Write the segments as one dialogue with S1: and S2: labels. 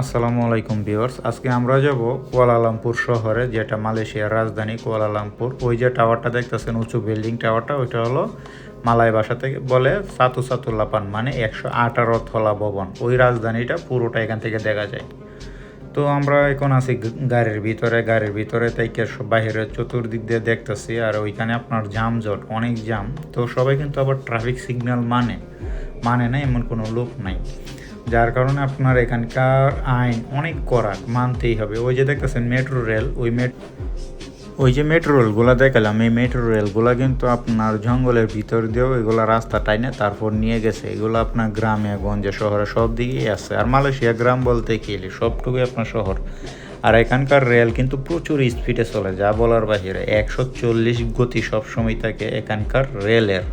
S1: আসসালামু আলাইকুম ভিউয়ার্স, আজকে আমরা যাব কুয়ালালামপুর শহরে, যেটা মালয়েশিয়ার রাজধানী কুয়ালালামপুর। ওই যে টাওয়ারটা দেখতেছেন, উঁচু বিল্ডিং টাওয়ারটা, ওইটা হলো মালাই ভাষা থেকে বলে সাতু সাতুল্লাপান মানে একশো আঠারো থলা ভবন। ওই রাজধানীটা পুরোটা এখান থেকে দেখা যায়। তো আমরা এখন আছি গাড়ির ভিতরে গাড়ির ভিতরে থেকে সব বাইরের চতুর্দিক দিয়ে দেখতেছি, আর ওইখানে আপনার জামজট অনেক জাম তো সবাই কিন্তু আবার ট্রাফিক সিগন্যাল মানে মানে না, এমন কোনো লোক নাই। যার কারণে আপনার এখানকার আইন অনেক কড়া, মানতেই হবে। ওই যে দেখতেছেন মেট্রো রেল ওই মেট ওই যে মেট্রো রেলগুলো দেখালাম, এই মেট্রো রেলগুলো কিন্তু আপনার জঙ্গলের ভিতর দিয়েও এগুলো রাস্তা টাইনে তারপর নিয়ে গেছে। এগুলো আপনার গ্রামে, গঞ্জে, শহরে সব দিকেই আছে। আর মালয়েশিয়া গ্রাম বলতে এলি? সবটুকুই আপনার শহর। আর এখানকার রেল কিন্তু প্রচুর স্পিডে চলে, যা বলার বাহিরে একশো চল্লিশ গতি সবসময় থাকে এখানকার রেলের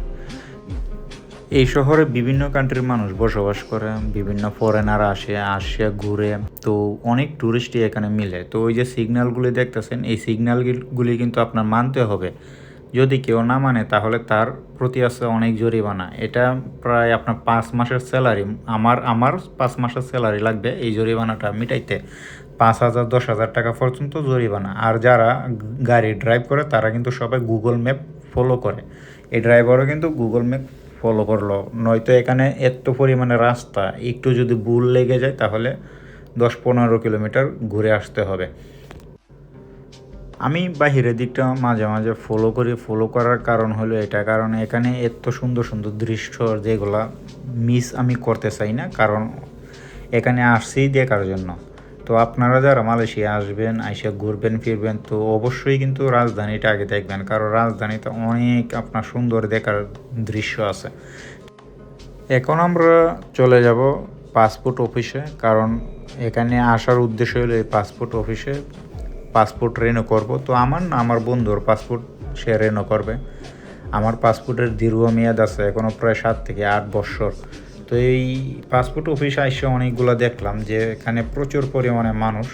S1: এই শহরে বিভিন্ন কান্ট্রির মানুষ বসবাস করে, বিভিন্ন ফরেনার আসে আসে ঘুরে, তো অনেক টুরিস্টই এখানে মিলে। তো ওই যে সিগন্যালগুলি দেখতেছেন, এই সিগন্যালগুলি কিন্তু আপনার মানতে হবে। যদি কেউ না মানে তাহলে তার প্রতি আছে অনেক জরিমানা। এটা প্রায় আপনার পাঁচ মাসের স্যালারি আমার আমার পাঁচ মাসের স্যালারি লাগবে এই জরিমানাটা মিটাইতে। পাঁচ হাজার, দশ হাজার টাকা পর্যন্ত জরিমানা। আর যারা গাড়ি ড্রাইভ করে, তারা কিন্তু সবাই গুগল ম্যাপ ফলো করে। এই ড্রাইভারও কিন্তু গুগল ম্যাপ ফলো করল। নয়তো এখানে এত পরিমাণে রাস্তা, একটু যদি ভুল লেগে যায় তাহলে দশ পনেরো কিলোমিটার ঘুরে আসতে হবে। আমি বাহিরের দিকটা মাঝে মাঝে ফলো করি। ফলো করার কারণ হলো এটা, কারণ এখানে এত সুন্দর সুন্দর দৃশ্য যেগুলা মিস আমি করতে চাই না, কারণ এখানে আসছি দেখার জন্য। তো আপনারা যারা মালয়েশিয়া আসবেন, আইসা ঘুরবেন, ফিরবেন, তো অবশ্যই কিন্তু রাজধানীটা আগে দেখবেন, কারণ রাজধানীতে অনেক আপনার সুন্দর দেখার দৃশ্য আছে। এখন আমরা চলে যাব পাসপোর্ট অফিসে, কারণ এখানে আসার উদ্দেশ্য হলো এই পাসপোর্ট অফিসে পাসপোর্ট রেনো করব। তো আমার না, আমার বন্ধুর পাসপোর্ট সে রেনো করবে। আমার পাসপোর্টের দীর্ঘমেয়াদ আছে এখনও প্রায় সাত থেকে আট বছর। তো এই পাসপোর্ট অফিস আসে অনেকগুলো দেখলাম যে এখানে প্রচুর পরিমাণে মানুষ।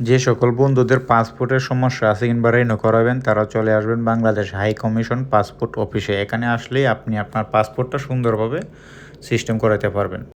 S1: যে সকল বন্ধুদের পাসপোর্টের সমস্যা আছে কিংবা করাবেন, তারা চলে আসবেন বাংলাদেশ হাই কমিশন পাসপোর্ট অফিসে। এখানে আসলেই আপনি আপনার পাসপোর্টটা সুন্দরভাবে সিস্টেম করাতে পারবেন।